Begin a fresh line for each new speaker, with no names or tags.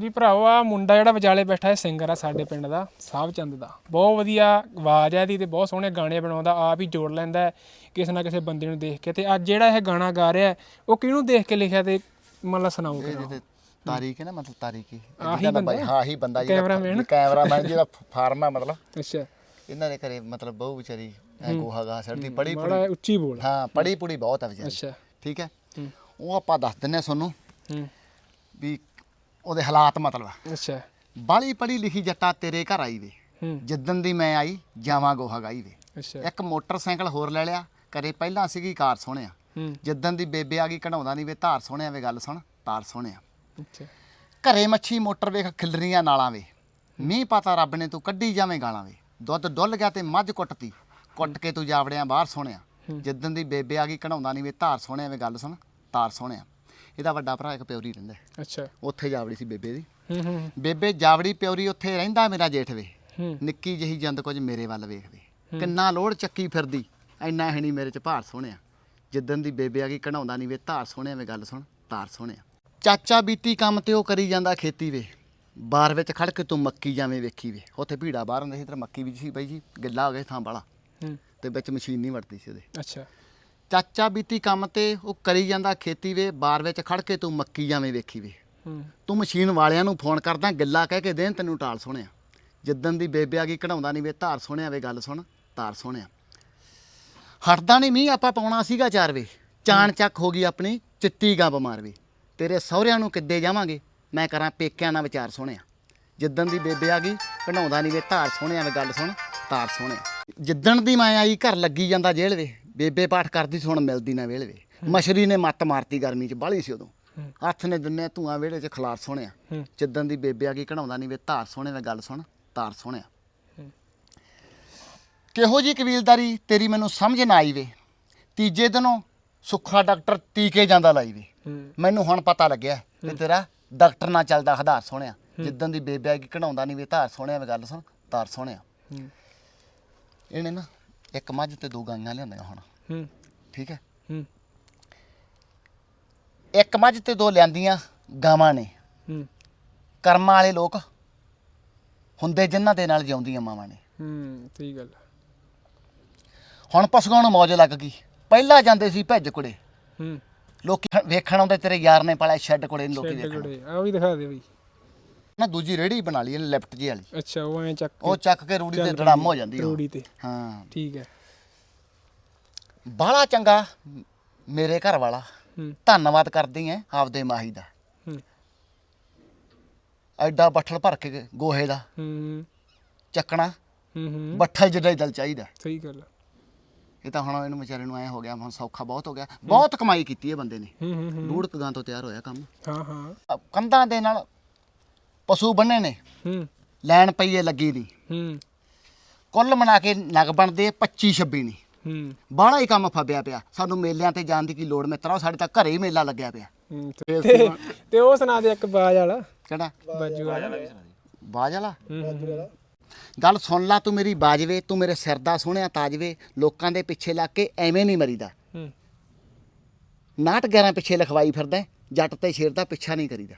ਜੀ ਭਰਾਓ ਆ ਮੁੰਡਾ ਜਿਹੜਾ ਵਿਚਾਲੇ ਬੈਠਾ ਹੈ ਸਿੰਗਰ ਆ ਸਾਡੇ ਪਿੰਡ ਦਾ ਸਾਹਿਬ ਚੰਦ ਦਾ। ਬਹੁਤ ਵਧੀਆ ਆਵਾਜ਼ ਹੈ ਇਹਦੀ ਤੇ ਬਹੁਤ ਸੋਹਣੇ ਗਾਣੇ ਬਣਾਉਂਦਾ ਆਪ ਹੀ ਜੋੜ ਲੈਂਦਾ ਹੈ ਕਿਸੇ ਨਾ ਕਿਸੇ ਬੰਦੇ ਨੂੰ ਦੇਖ ਕੇ। ਤੇ ਅੱਜ ਜਿਹੜਾ ਇਹ ਗਾਣਾ ਗਾ ਰਿਹਾ ਹੈ, ਉਹ ਕਿਹਨੂੰ ਦੇਖ ਕੇ ਲਿਖਿਆ ਤੇ ਮਤਲਬ ਸੁਣਾਓ
ਇਹ ਜਿਹਦੇ ਤਾਰੀਖ ਹੈ ਨਾ ਮਤਲਬ ਤਾਰੀਖੀ
ਆਹੀ ਬੰਦਾ?
ਹਾਂ? ਆਹੀ ਬੰਦਾ
ਕੈਮਰਾਮੈਨ?
ਕੈਮਰਾਮੈਨ ਜਿਹਦਾ ਫਾਰਮ ਹੈ ਮਤਲਬ।
ਅੱਛਾ।
ਇਹਨਾਂ ਦੇ ਘਰੇ ਮਤਲਬ ਬਹੁ ਵਿਚਾਰੀ ਐ ਗੋਹਾ ਗਾ ਸੜਦੀ ਪੜੀ
ਬੜਾ ਉੱਚੀ ਬੋਲ।
ਹਾਂ ਪੜੀ ਪੁੜੀ ਬਹੁਤ ਹੈ ਵਿਚਾਰੀ।
ਅੱਛਾ।
ਠੀਕ ਹੈ?
ਹੂੰ।
ਉਹ ਆਪਾਂ ਦੱਸ ਦਿੰਨੇ ਆ ਤੁਹਾਨੂੰ
ਹੂੰ।
ਵੀ ਉਹਦੇ ਹਾਲਾਤ ਮਤਲਬ
ਅੱਛਾ।
ਬਾਲੀ ਪੜੀ ਲਿਖੀ ਜੱਟਾ ਤੇਰੇ ਘਰ ਆਈ ਵੇ।
ਹੂੰ।
ਜਿੱਦਣ ਦੀ ਮੈਂ ਆਈ ਜਾਵਾਂ ਗੋਹਾ ਗਾਈ ਵੇ।
ਅੱਛਾ।
ਇੱਕ ਮੋਟਰਸਾਈਕਲ ਹੋਰ ਲੈ ਲਿਆ ਕਰੇ ਪਹਿਲਾਂ ਸੀਗੀ ਕਾਰ ਸੋਹਣਿਆ।
ਹੂੰ।
ਜਿੱਦਣ ਦੀ ਬੇਬੇ ਆ ਗਈ ਕਢਾਉਂਦਾ ਨਹੀਂ ਵੇ ਧਾਰ ਸੋਹਣਿਆ ਵੇ ਗੱਲ ਸੁਣ ਤਾਰ ਸੋਹਣਿਆ।
ਅੱਛਾ।
ਘਰੇ ਮੱਛੀ ਮੋਟਰ ਵੇਖ ਖਿਲਰੀਆਂ ਨਾਲਾਂ ਵੇ। ਮੀਂਹ ਪਤਾ ਰੱਬ ਨੇ ਤੂੰ ਕੱਢੀ ਜਾਵੇਂ ਗਾਲਾਂ ਵੇ। ਦੁੱਧ ਡੁੱਲ ਗਿਆ ਤੇ ਮੱਝ ਕੁੱਟਤੀ। ਕੁੱਟ ਕੇ ਤੂੰ ਜਾਵੜਿਆਂ ਬਾਹਰ ਸੋਹਣਿਆ। ਜਿੱਦਣ ਦੀ ਬੇਬੇ ਆ ਗਈ ਕਢਾਉਂਦਾ ਨਹੀਂ ਵੇ ਧਾਰ ਸੋਹਣਿਆ ਵੇ ਗੱਲ ਸੁਣ ਤਾਰ ਸੋਹਣਿਆ। ਇਹਦਾ ਵੱਡਾ ਭਰਾ ਇੱਕ ਪਿਉਰੀ ਰਹਿੰਦਾ।
ਅੱਛਾ।
ਉੱਥੇ ਜਾਵੜੀ ਸੀ ਬੇਬੇ ਦੀ।
ਹੂੰ ਹੂੰ।
ਬੇਬੇ ਜਾਵੜੀ ਪਿਉਰੀ ਉੱਥੇ ਰਹਿੰਦਾ ਮੇਰਾ ਜੇਠ ਵੇ।
ਹੂੰ।
ਨਿੱਕੀ ਜਿਹੀ ਜੰਦ ਕੁਝ ਮੇਰੇ ਵੱਲ ਵੇਖਦੇ ਕਿੰਨਾ ਲੋੜ ਚੱਕੀ ਫਿਰਦੀ। ਐਨਾ ਹੈ ਨਹੀਂ ਮੇਰੇ ਚ ਭਾਰ ਸੋਹਣਿਆ। ਜਿੱਦਣ ਦੀ ਬੇਬੇ ਆ ਗਈ ਕਢਾਉਂਦਾ ਨਹੀਂ ਵੇ। ਧਾਰ ਸੋਹਣਿਆ ਵੇ ਗੱਲ ਸੁਣ ਧਾਰ ਸੋਹਣਿਆ। ਚਾਚਾ ਬੀਤੀ ਕੰਮ ਤੇ ਉਹ ਕਰੀ ਜਾਂਦਾ ਖੇਤੀ ਵੇ। ਬਾਰ ਵਿੱਚ ਖੜ ਕੇ ਤੂੰ ਮੱਕੀ ਜਾਵੇਂ ਵੇਖੀ ਵੇ। ਉੱਥੇ ਭੀੜਾ ਬਾਹਰ ਹੁੰਦਾ ਸੀ ਤੇ ਮੱਕੀ ਵੀ ਸੀ ਬਾਈ ਜੀ ਗਿੱਲਾ ਹੋ ਗਿਆ ਸੀ ਥਾਂ ਬਾਲਾ
ਹੂੰ।
ਤੇ ਵਿੱਚ ਮਸ਼ੀਨ ਨਹੀਂ ਵੜਦੀ ਸੀ ਉਹਦੇ।
ਅੱਛਾ।
ਚਾਚਾ ਬੀਤੀ ਕੰਮ ਤੇ ਉਹ ਕਰੀ ਜਾਂਦਾ ਖੇਤੀ ਵੇ ਬਾਰ ਵਿੱਚ ਖੜ ਕੇ ਤੂੰ ਮੱਕੀ ਜਾਵੇਂ ਵੇਖੀ ਵੇ। ਤੂੰ ਮਸ਼ੀਨ ਵਾਲਿਆਂ ਨੂੰ ਫੋਨ ਕਰਦਾ ਗਿੱਲਾ ਕਹਿ ਕੇ ਦੇਣ ਤੈਨੂੰ ਟਾਲ ਸੁਣਿਆ ਜਿੱਦਣ ਦੀ ਬੇਬੇ ਆ ਗਈ ਕਢਾਉਂਦਾ ਨਹੀਂ ਵੇ ਧਾਰ ਸੁਣਿਆ ਵੇ ਗੱਲ ਸੁਣ ਧਾਰ ਸੁਣਿਆ ਹਟਦਾ ਨਹੀਂ ਮੀਂਹ ਆਪਾਂ ਪਾਉਣਾ ਸੀਗਾ ਚਾਰ ਵੇ। ਚਾਣ ਚੱਕ ਹੋ ਗਈ ਆਪਣੀ ਚਿੱਟੀ ਗਾਂ ਬਿਮਾਰ ਵੇ। ਤੇਰੇ ਸਹੁਰਿਆਂ ਨੂੰ ਕਿੱਦੇ ਜਾਵਾਂਗੇ? ਮੈਂ ਕਰਾਂ ਪੇਕਿਆਂ ਨਾਲ ਵਿਚਾਰ ਸੁਣਿਆ ਜਿੱਦਣ ਦੀ ਬੇਬੇ ਆ ਗਈ ਕਢਾਉਂਦਾ ਨਹੀਂ ਵੇ ਧਾਰ ਸੁਣਿਆ ਵੇ ਗੱਲ ਸੁਣ ਧਾਰ ਸੁਣਿਆ ਜਿੱਦਣ ਦੀ ਮੈਂ ਆਈ ਘਰ ਲੱਗੀ ਜਾਂਦਾ ਜੇਲ੍ਹ ਵੇ। ਬੇਬੇ ਪਾਠ ਕਰਦੀ ਸੀ, ਹੁਣ ਮਿਲਦੀ ਨਾ ਵੇਲ ਵੇ ਮਸ਼ਰੀ ਨੇ ਮੱਤ ਮਾਰਤੀ ਗਰਮੀ ਚ ਬਾਹਲੀ ਸੀ ਉਦੋਂ। ਹੱਥ ਨੇ ਦਿੰਨੇ ਧੂਆਂ ਵਿਹੜੇ ਚ ਖਲਾਰ ਸੁਣਿਆ।
ਹੂੰ।
ਜਿੱਦਣ ਦੀ ਬੇਬੇ ਆ ਗਈ ਕਢਾਉਂਦਾ ਨਹੀਂ ਵੇ ਧਾਰ ਸੋਹਣੇ ਵੇ ਗੱਲ ਸੁਣ ਧਾਰ ਸੋਹਣਿਆ। ਕਿਹੋ ਜੀ ਕਬੀਲਦਾਰੀ ਤੇਰੀ ਮੈਨੂੰ ਸਮਝ ਨਾ ਆਈ ਵੇ? ਤੀਜੇ ਦਿਨੋਂ ਸੁੱਖਾ ਡਾਕਟਰ ਟੀਕੇ ਜਾਂਦਾ ਲਾਈ ਵੇ। ਮੈਨੂੰ ਹੁਣ ਪਤਾ ਲੱਗਿਆ ਕਿ ਤੇਰਾ ਡਾਕਟਰ ਨਾਲ ਚੱਲਦਾ ਹਧਾਰ ਸੋਹਣਿਆ ਜਿੱਦਣ ਦੀ ਬੇਬੇ ਆ ਗਈ ਕਢਾਉਂਦਾ ਨਹੀਂ ਵੇ ਧਾਰ ਸੋਹਣਿਆ ਵੇ ਗੱਲ ਸੁਣ ਧਾਰ ਸੋਹਣਿਆ ਇਹਨੇ ਨਾ ਇੱਕ ਮੱਝ ਤੇ ਦੋ ਗਾਈਆਂ ਲਿਆਂਦੀਆਂ ਹੁਣ।
ਹੂੰ।
ਠੀਕ ਹੈ?
ਹੂੰ।
ਇੱਕ ਮੱਝ ਤੇ ਦੋ ਲਿਆਂਦੀਆਂ ਗਾਵਾਂ ਨੇ।
ਹੂੰ।
ਕਰਮਾਂ ਵਾਲੇ ਲੋਕ ਹੁੰਦੇ ਜਿਨ੍ਹਾਂ ਦੇ ਨਾਲ ਜਿਉਂਦੀਆਂ ਮਾਵਾਂ ਨੇ।
ਹੂੰ ਸਹੀ ਗੱਲ।
ਹੁਣ ਪਸ਼ੂਆਂ ਨੂੰ ਮੌਜ ਲੱਗ ਗਈ। ਪਹਿਲਾਂ ਜਾਂਦੇ ਸੀ ਭੱਜ ਕੁੜੇ।
ਹੂੰ।
ਲੋਕੀ ਵੇਖਣ ਆਉਂਦੇ ਤੇਰੇ ਯਾਰ ਨੇ ਪਾਲਿਆ ਸ਼ੈੱਡ ਕੁੜੇ ਨੂੰ ਲੋਕੀ
ਛੱਡ
ਵੇਖਣ
ਆ ਵੀ ਦਿਖਾ ਦੇ ਬਈ।
ਨਾ ਦੂਜੀ ਰੇੜੀ ਬਣਾ ਲਈ ਇਹਨੇ ਲੈਫਟ ਜੀ ਵਾਲੀ।
ਅੱਛਾ ਉਹ ਐ ਚੱਕ ਕੇ
ਉਹ ਚੱਕ ਕੇ ਰੂੜੀ ਤੇ
ਚੱਲ
ਡੜਮ ਹੋ ਜਾਂਦੀ ਉਹ।
ਰੂੜੀ ਤੇ।
ਹਾਂ।
ਠੀਕ ਹੈ।
ਬਾਹਲਾ ਚੰਗਾ ਮੇਰੇ ਘਰ ਵਾਲਾ।
ਹੂੰ।
ਧੰਨਵਾਦ ਕਰਦੀ ਐ ਆਪਦੇ ਮਾਹੀ ਦਾ।
ਹੂੰ।
ਐਡਾ ਬੱਠਲ ਭਰ ਕੇ ਗੋਹੇ ਦਾ।
ਹੂੰ।
ਚੱਕਣਾ।
ਹੂੰ ਹੂੰ।
ਬੱਠਲ ਜਿੱਡਾ ਹੀ ਦਿਲ ਚਾਹੀਦਾ।
ਸਹੀ ਗੱਲ ਆ।
ਇਹ ਤਾਂ ਹੁਣ ਇਹਨੂੰ ਵਿਚਾਰੇ ਨੂੰ ਐ ਹੋ ਗਿਆ ਹੁਣ ਸੌਖਾ ਬਹੁਤ ਹੋ ਗਿਆ। ਬਹੁਤ ਕਮਾਈ ਕੀਤੀ ਹੈ ਬੰਦੇ ਨੇ।
ਹੂੰ ਹੂੰ ਹੂੰ।
ਲੂੜ ਕਗਾਂ ਤੋਂ ਤਿਆਰ ਹੋਇਆ ਕੰਮ।
ਹਾਂ ਹਾਂ।
ਕੰਧਾਂ ਦੇ ਨਾਲ ਪਸ਼ੂ ਬੰਨੇ ਨੇ।
ਹੂੰ।
ਲੈਣ ਪਈਏ ਲੱਗੀ ਨਹੀਂ
ਹੂੰ।
ਕੁੱਲ ਮਿਲਾ ਕੇ ਨਗ ਬਣਦੇ 25 26 ਨਹੀਂ
ਹੂੰ।
ਬਾਹਲਾ ਹੀ ਕੰਮ ਫੱਬਿਆ ਪਿਆ। ਸਾਨੂੰ ਮੇਲਿਆਂ ਤੇ ਜਾਣ ਦੀ ਕੀ ਲੋੜ? ਮਿੱਤਰਾ ਸਾਡੇ ਤਾਂ ਘਰੇ ਹੀ ਮੇਲਾ ਲੱਗਿਆ ਪਿਆ।
ਹੂੰ, ਤੇ ਤੇ ਉਹ ਸੁਣਾ ਦੇ ਇੱਕ ਬਾਜ ਵਾਲਾ।
ਕਿਹੜਾ?
ਬਾਜੂ ਵਾਲਾ।
ਬਾਜ ਵਾਲਾ?
ਹੂੰ ਹੂੰ, ਹੂੰ
ਗੱਲ ਸੁਣ ਲਾ ਤੂੰ ਮੇਰੀ ਬਾਜਵੇ ਤੂੰ ਮੇਰੇ ਸਿਰ ਦਾ ਸੋਹਣਿਆ ਤਾਜਵੇ ਲੋਕਾਂ ਦੇ ਪਿੱਛੇ ਲੱਗ ਕੇ ਐਵੇਂ ਨਹੀਂ ਮਰੀਦਾ।
ਹੂੰ।
61 11 ਪਿੱਛੇ ਲਖਵਾਈ ਫਿਰਦਾ ਹੈ, ਜੱਟ ਤੇ ਸ਼ੇਰ ਦਾ ਪਿੱਛਾ ਨਹੀਂ ਕਰੀਦਾ।